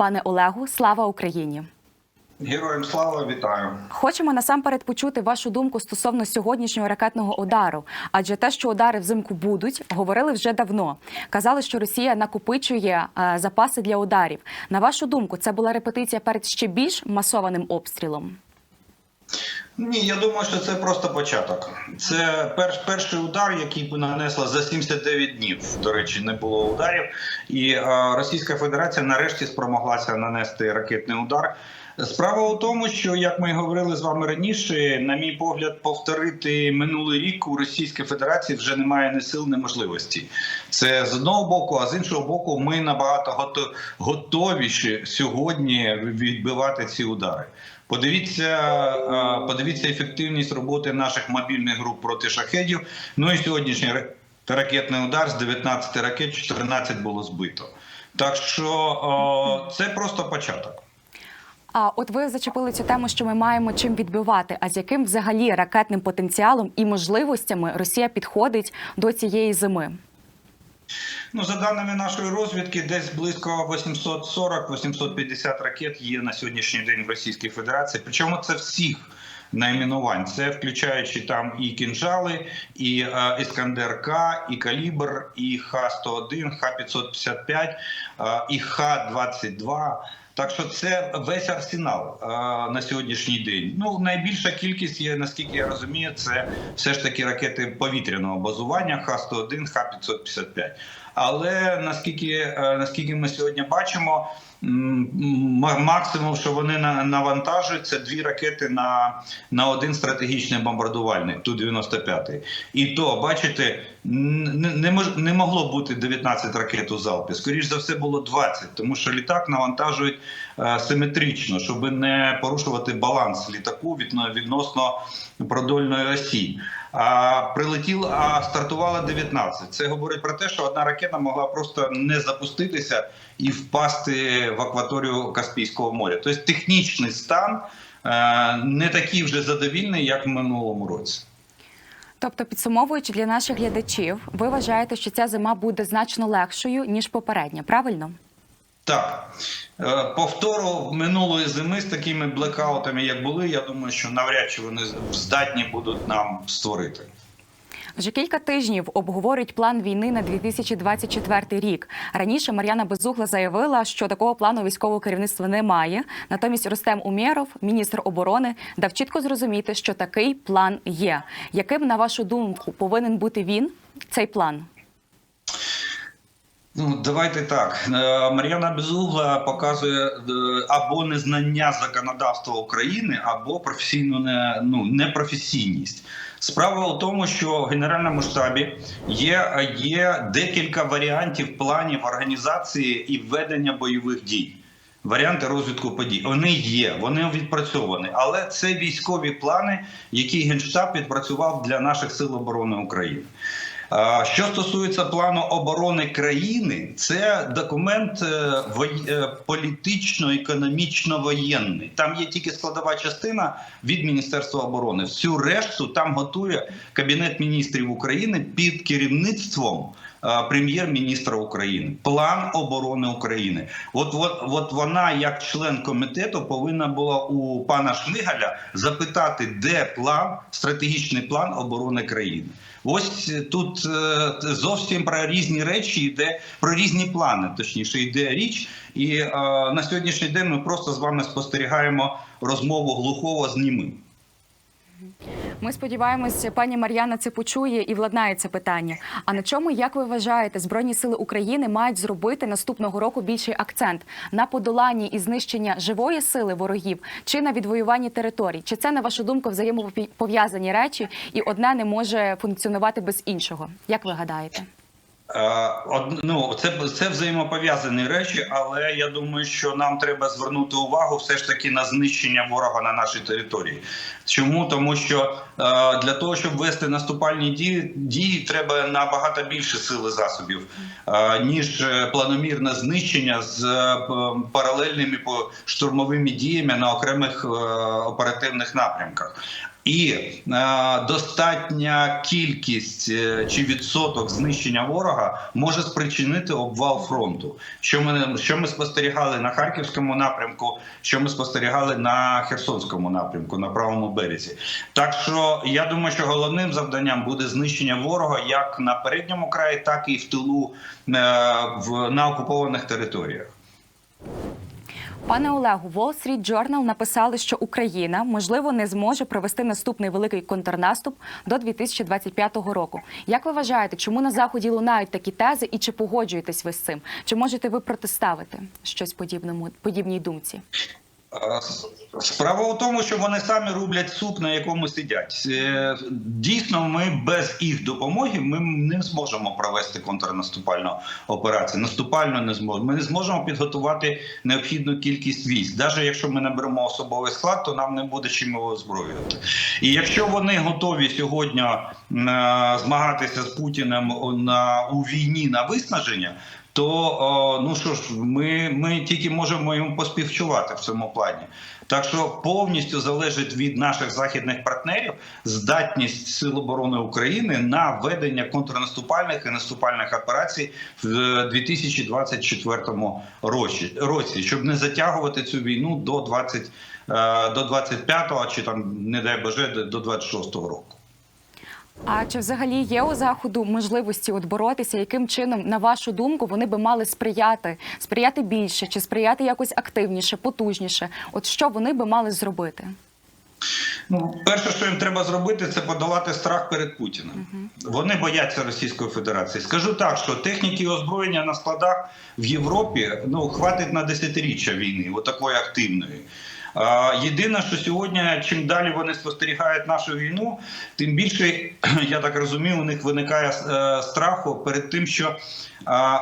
пане Олегу. Слава Україні! Героям слава вітаю. Хочемо насамперед почути вашу думку стосовно сьогоднішнього ракетного удару. Адже те, що удари взимку будуть, говорили вже давно. Казали, що Росія накопичує е, запаси для ударів. На вашу думку, це була репетиція перед ще більш масованим обстрілом? Ні, я думаю, що це просто початок. Це перш, перший удар, який нанесла за 79 днів. До речі, не було ударів, і е, Російська Федерація нарешті спромоглася нанести ракетний удар. Справа у тому, що як ми говорили з вами раніше, на мій погляд, повторити минулий рік у Російській Федерації вже немає ні сил, ні можливості. Це з одного боку, а з іншого боку, ми набагато гото- готовіші сьогодні відбивати ці удари. Подивіться, е, подивіться ефективність роботи наших мобільних груп проти шахедів. Ну і сьогоднішній ра- ракетний удар з 19 ракет 14 було збито. Так що це просто початок. А от ви зачепили цю тему, що ми маємо чим відбивати. А з яким взагалі ракетним потенціалом і можливостями Росія підходить до цієї зими? Ну, за даними нашої розвідки, десь близько 840-850 ракет є на сьогоднішній день в Російській Федерації. Причому це всіх найменувань. Це включаючи там і кінжали, і е, Іскандер К, і Калібр, і Х-101, Х-555, е, і Х-22. Так що це весь арсенал е, на сьогоднішній день. Ну найбільша кількість є, наскільки я розумію, це все ж таки ракети повітряного базування Х-101, Х-555. Але наскільки е, наскільки ми сьогодні бачимо, максимум, що вони на- навантажують, це дві ракети на, на один стратегічний бомбардувальник, ту 95 І то, бачите, не, мож- не могло бути 19 ракет у залпі. Скоріш за все було 20, тому що літак навантажують е, симетрично, щоб не порушувати баланс літаку відносно продольної осі. А прилетіла, а стартувала 19. Це говорить про те, що одна ракета могла просто не запуститися і впасти в акваторію Каспійського моря. Тобто технічний стан е, не такий вже задовільний, як в минулому році. Тобто, підсумовуючи для наших глядачів, ви вважаєте, що ця зима буде значно легшою ніж попередня, правильно? Так, Е, повтору минулої зими з такими блекаутами, як були, я думаю, що навряд чи вони здатні будуть нам створити. Вже кілька тижнів обговорюють план війни на 2024 рік. Раніше Мар'яна Безугла заявила, що такого плану військового керівництва немає. Натомість Рустем Умєров, міністр оборони, дав чітко зрозуміти, що такий план є. Яким, на вашу думку, повинен бути він, цей план? Ну, давайте так. Е, Мар'яна Безугла показує е, або незнання законодавства України, або професійну не, ну, непрофесійність. Справа у тому, що в Генеральному штабі є, є декілька варіантів планів організації і ведення бойових дій. Варіанти розвитку подій. Вони є, вони відпрацьовані, але це військові плани, які Генштаб відпрацював для наших сил оборони України. Що стосується плану оборони країни, це документ е, е, політично-економічно-воєнний. Там є тільки складова частина від Міністерства оборони. Всю решту там готує Кабінет міністрів України під керівництвом прем'єр-міністра України. План оборони України. От, от, от вона, як член комітету, повинна була у пана Шмигаля запитати, де план, стратегічний план оборони країни. Ось тут е, зовсім про різні речі йде про різні плани, точніше йде річ. І е, на сьогоднішній день ми просто з вами спостерігаємо розмову глухого з німим. Ми сподіваємося, пані Мар'яна це почує і владнає це питання. А на чому, як ви вважаєте, збройні сили України мають зробити наступного року більший акцент на подоланні і знищення живої сили ворогів чи на відвоюванні територій? Чи це на вашу думку взаємопов'язані речі, і одне не може функціонувати без іншого? Як ви гадаєте? Е, ну, це, це взаємопов'язані речі, але я думаю, що нам треба звернути увагу все ж таки на знищення ворога на нашій території. Чому? Тому що е, для того, щоб вести наступальні дії, дії треба набагато більше сили засобів, е, ніж планомірне знищення з паралельними штурмовими діями на окремих оперативних напрямках. І е, достатня кількість е, чи відсоток знищення ворога може спричинити обвал фронту. Що ми що ми спостерігали на харківському напрямку, що ми спостерігали на Херсонському напрямку, на правому березі. Так що я думаю, що головним завданням буде знищення ворога як на передньому краї, так і в тилу е, в на окупованих територіях. Пане Олегу, Wall Street Journal написали, що Україна можливо не зможе провести наступний великий контрнаступ до 2025 року. Як ви вважаєте, чому на заході лунають такі тези, і чи погоджуєтесь ви з цим? Чи можете ви протиставити щось подібному подібній думці? Справа у тому, що вони самі рублять суп, на якому сидять. Е, Дійсно, ми без їх допомоги ми не зможемо провести контрнаступальну операцію. Наступально не зможемо. Ми не зможемо підготувати необхідну кількість військ. Навіть якщо ми наберемо особовий склад, то нам не буде чим його озброювати. І якщо вони готові сьогодні змагатися з Путіним на у війні на виснаження. То ну що ж, ми, ми тільки можемо йому поспівчувати в цьому плані. Так що повністю залежить від наших західних партнерів здатність Сил оборони України на ведення контрнаступальних і наступальних операцій в 2024 році, році щоб не затягувати цю війну до 20, е, до 25-го чи там, не дай Боже, до 26-го року. А чи взагалі є у заходу можливості от боротися? Яким чином, на вашу думку, вони би мали сприяти, сприяти більше, чи сприяти якось активніше, потужніше? От що вони би мали зробити? Ну, перше, що їм треба зробити, це подолати страх перед Путіним. Вони бояться Російської Федерації. Скажу так, що техніки і озброєння на складах в Європі ну хватить на десятиріччя війни, отакої активної. Єдине, що сьогодні, чим далі вони спостерігають нашу війну, тим більше, я так розумію, у них виникає е, страху перед тим, що а,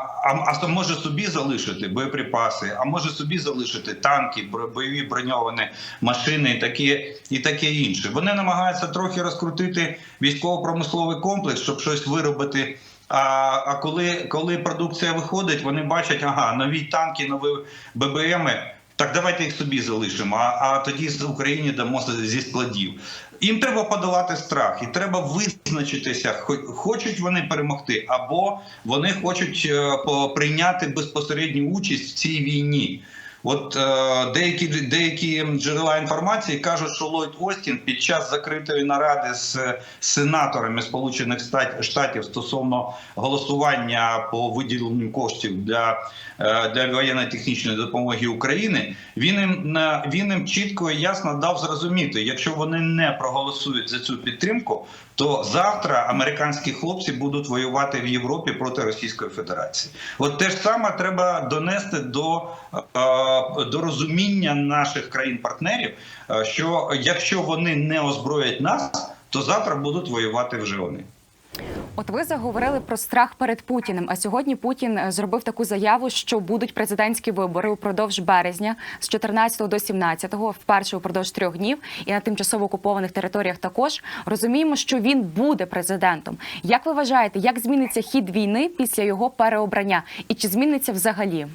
а, може собі залишити боєприпаси, а може собі залишити танки, бойові броньовані машини і таке, і таке інше. Вони намагаються трохи розкрутити військово-промисловий комплекс, щоб щось виробити. А, а коли, коли продукція виходить, вони бачать, ага, нові танки, нові ББМи. Так давайте їх собі залишимо, а, а тоді з Україні дамо зі складів. Їм треба подолати страх, і треба визначитися, хо- хочуть вони перемогти, або вони хочуть е, прийняти безпосередню участь в цій війні. От е, деякі деякі джерела інформації кажуть, що Ллойд Остін під час закритої наради з е, сенаторами Сполучених Штатів стосовно голосування по виділенню коштів для, е, для воєнно-технічної допомоги України, він їм він їм чітко і ясно дав зрозуміти, якщо вони не проголосують за цю підтримку, то завтра американські хлопці будуть воювати в Європі проти Російської Федерації. От те ж саме треба донести до, е, до розуміння наших країн-партнерів, е, що якщо вони не озброять нас, то завтра будуть воювати вже вони. От ви заговорили про страх перед Путіним. А сьогодні Путін е, зробив таку заяву, що будуть президентські вибори упродовж березня з 14 до 17, вперше упродовж трьох днів, і на тимчасово окупованих територіях також розуміємо, що він буде президентом. Як ви вважаєте, як зміниться хід війни після його переобрання, і чи зміниться взагалі?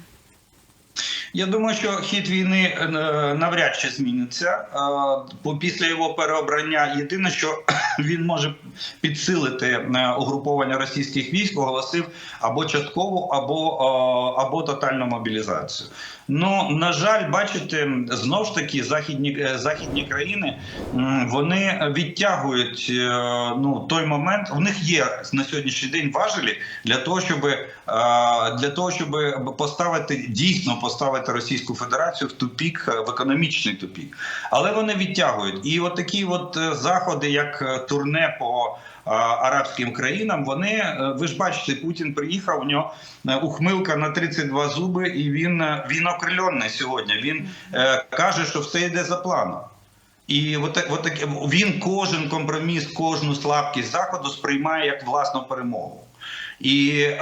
Я думаю, що хід війни е, навряд чи зміниться. Е, Бо після його переобрання єдине, що він може підсилити е, угруповання російських військ, оголосив або часткову, або, або тотальну мобілізацію. Ну на жаль, бачите, знов ж таки західні е, західні країни вони відтягують е, ну той момент. У них є на сьогоднішній день важелі для того, щоб е, для того, щоб поставити дійсно поставити Російську Федерацію в тупік, в економічний тупік. Але вони відтягують. І от от е, заходи, як турне по арабським країнам, вони е, ви ж бачите, Путін приїхав. У нього е, ухмилка на 32 зуби, і він е, він окрильонний сьогодні. Він каже, що все йде за планом. І от, от він кожен компроміс, кожну слабкість заходу сприймає як власну перемогу. І е,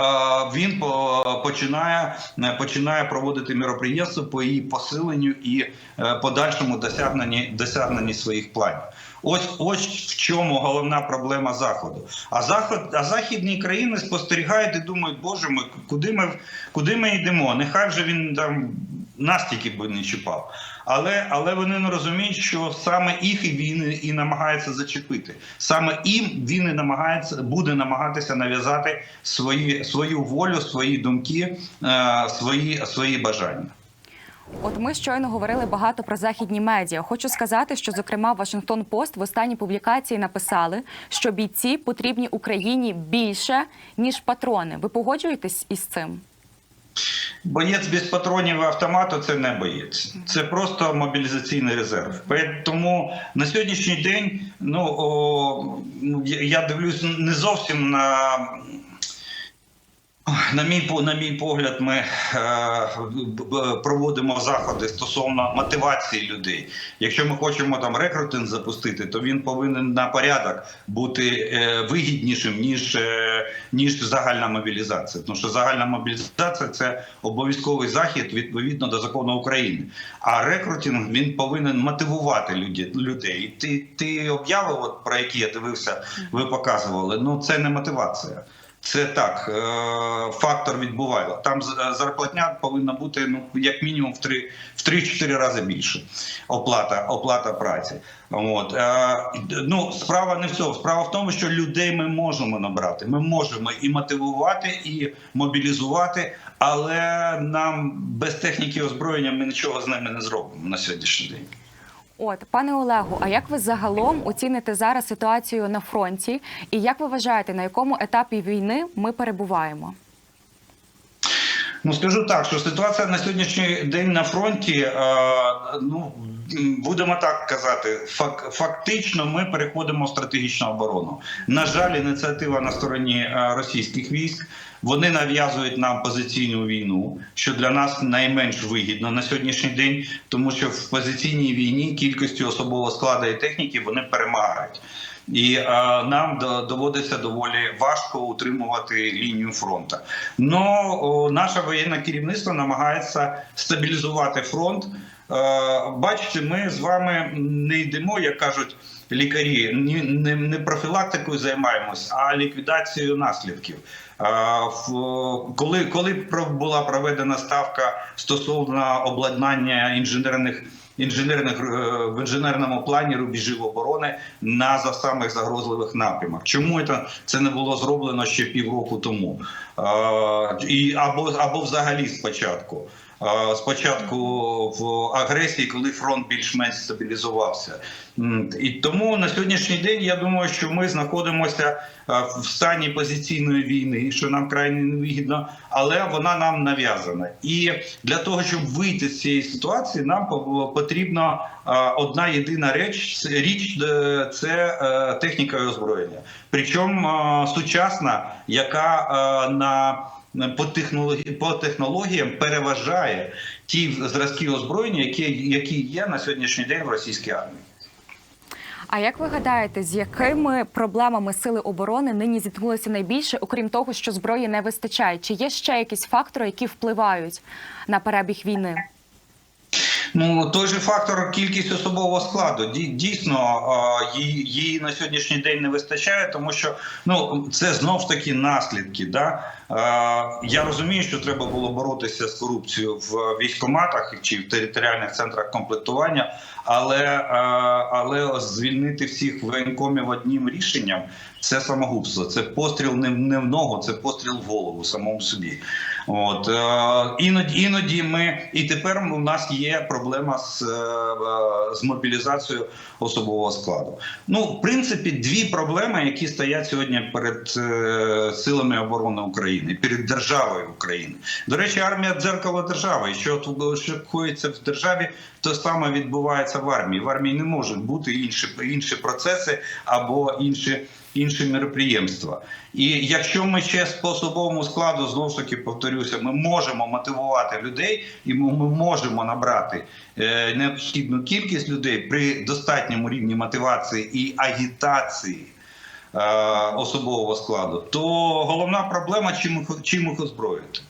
він по, починає, е, починає проводити міроприємство по її посиленню і е, подальшому досягненні, досягненні своїх планів. Ось ось в чому головна проблема заходу. А заход, а західні країни спостерігають і думають, боже ми, куди ми куди ми йдемо? Нехай вже він там нас тільки би не чіпав. Але, але вони не розуміють, що саме їх він і намагається зачепити. Саме їм він і намагається буде намагатися нав'язати свої, свою волю, свої думки, е, свої, свої бажання. От ми щойно говорили багато про західні медіа. Хочу сказати, що зокрема Вашингтон Пост в останній публікації написали, що бійці потрібні Україні більше ніж патрони. Ви погоджуєтесь із цим? Боєць без патронів і автомату це не боєць, це просто мобілізаційний резерв. Тому на сьогоднішній день, ну о, я дивлюсь не зовсім на. На мій на мій погляд, ми е, проводимо заходи стосовно мотивації людей. Якщо ми хочемо там рекрутинг запустити, то він повинен на порядок бути е, вигіднішим ніж, е, ніж загальна мобілізація. Тому що загальна мобілізація це обов'язковий захід відповідно до закону України. А рекрутинг він повинен мотивувати людей. І ти, ти обяви, от про які я дивився, ви показували. Ну це не мотивація. Це так, е, фактор відбуває. Там е, зарплатня повинна бути ну як мінімум в три в 3-4 рази більше. Оплата, оплата праці. От е, ну справа не в цьому. Справа в тому, що людей ми можемо набрати. Ми можемо і мотивувати, і мобілізувати, але нам без техніки озброєння ми нічого з ними не зробимо на сьогоднішній день. От, пане Олегу, а як ви загалом оціните зараз ситуацію на фронті? І як ви вважаєте, на якому етапі війни ми перебуваємо? Ну скажу так, що ситуація на сьогоднішній день на фронті, е, ну будемо так казати, фак, фактично ми переходимо в стратегічну оборону. На жаль, ініціатива на стороні е, російських військ. Вони нав'язують нам позиційну війну, що для нас найменш вигідно на сьогоднішній день, тому що в позиційній війні кількістю особового складу і техніки вони перемагають. І е, нам до- доводиться доволі важко утримувати лінію фронту. Но о, наше воєнне керівництво намагається стабілізувати фронт. Е, бачите, ми з вами не йдемо, як кажуть лікарі, не, не профілактикою займаємось, а ліквідацією наслідків. Коли, коли була проведена ставка стосовно обладнання інженерних інженерних е, в інженерному плані рубежів оборони на за самих загрозливих напрямах. Чому це, це не було зроблено ще півроку тому? І або або взагалі спочатку. Спочатку в агресії, коли фронт більш-менш стабілізувався, і тому на сьогоднішній день я думаю, що ми знаходимося е, в стані позиційної війни, що нам крайне невигідно, але вона нам нав'язана. І для того, щоб вийти з цієї ситуації, нам по- потрібна е, одна єдина реч річ е, це техніка озброєння. Причому сучасна, яка на по технологі по технологіям переважає ті зразки озброєння, які, які є на сьогоднішній день в російській армії. А як ви гадаєте, з якими проблемами сили оборони нині зіткнулися найбільше, окрім того, що зброї не вистачає? Чи є ще якісь фактори, які впливають на перебіг війни? Ну той же фактор кількість особового складу. Дійсно, її на сьогоднішній день не вистачає, тому що ну це знов ж таки наслідки. Да? Е, Я розумію, що треба було боротися з корупцією в військкоматах чи в територіальних центрах комплектування, але, е, але звільнити всіх воєнкомів одним рішенням це самогубство. Це постріл не в ногу, це постріл в голову самому собі. От е, іноді, іноді ми і тепер у нас є проблема з, е, е, з мобілізацією особового складу. Ну, в принципі, дві проблеми, які стоять сьогодні перед е, силами оборони України, перед державою України. До речі, армія дзеркало держави. Що коїться в державі, то саме відбувається в армії. В армії не можуть бути інші інші процеси або інші. Інші мероприємства, і якщо ми ще по особовому складу знову ж таки повторюся, ми можемо мотивувати людей, і ми можемо набрати е, необхідну кількість людей при достатньому рівні мотивації і агітації особового складу, то головна проблема чим їх- чим їх озброїти.